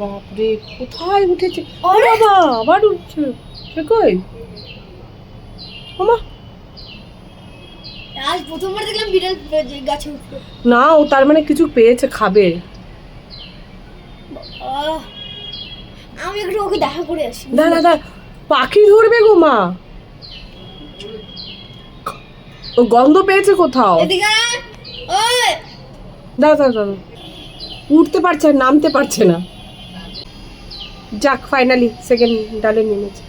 বাপরে কোথায় উঠেছে? বাবা আবার উঠছে। সে কই? ওমা আজ প্রথমবার দেখলাম বিড়াল গাছে উঠল। না ও তার মানে কিছু পেয়েছে খাবে। আমি একটু ওকে দেখা করে আসি। না না না পাখি ধরবে গো মা। ও গন্ধ পেয়েছে কোথাও? দাও দাও উঠতে পারছে আর নামতে পারছে না। যাক ফাইনালি সেকেন্ড ডালে নেমেছে।